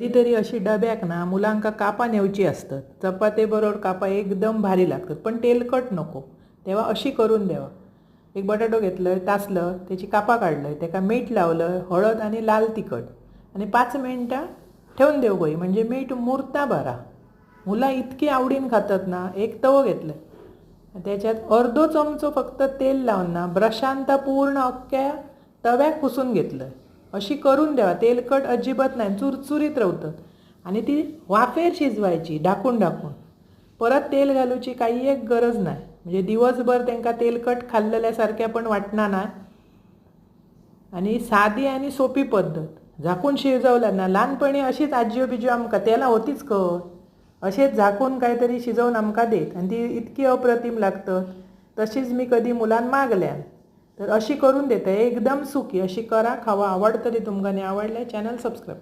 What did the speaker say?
कधीतरी अशी डब्याक ना मुलांका कापा नेवची असतात. चपाते बरोबर कापा एकदम भारी लागतात पण तेलकट नको. तेव्हा अशी करून देवा एक बटाटो घेतलं तासलं त्याची कापा काढलं त्याका मीठ लावलं हळद आणि लाल तिखट. आणि पाच मिनटां ठेवून देऊ गोई म्हणजे मीठ मुरता बरा. मुलं इतकी आवडीन खातात ना एक तवो घेतलं त्याच्यात अर्धो चमचो फक्त तेल लावून ना ब्रशांत पूर्ण अख्ख्या तव्याक पुसून घेतलं अशी करून द्यावा. तेलकट अजिबात नाही. चुरचुरीत राहतात आणि ती वाफेर शिजवायची डाकून डाकून परत तेल घालूची काही एक गरज नाही. म्हणजे दिवसभर त्यांना तेलकट खाल्लेल्यासारख्या पण वाटणार ना. आणि साधी आणि सोपी पद्धत. झाकून शिजवलं ना लहानपणी अशीच आजीओ बिजीओ आमकां त्याला होतीच कर असेच झाकून काहीतरी शिजवून आमकां देत. आणि ती इतकी अप्रतिम लागतं तशीच मी कधी मुलांना मागल्या तर अशी करून देते. एकदम सुकी अशी करा खावा आवडतली तुमकां आणि आवडल्या चॅनल सबस्क्राईब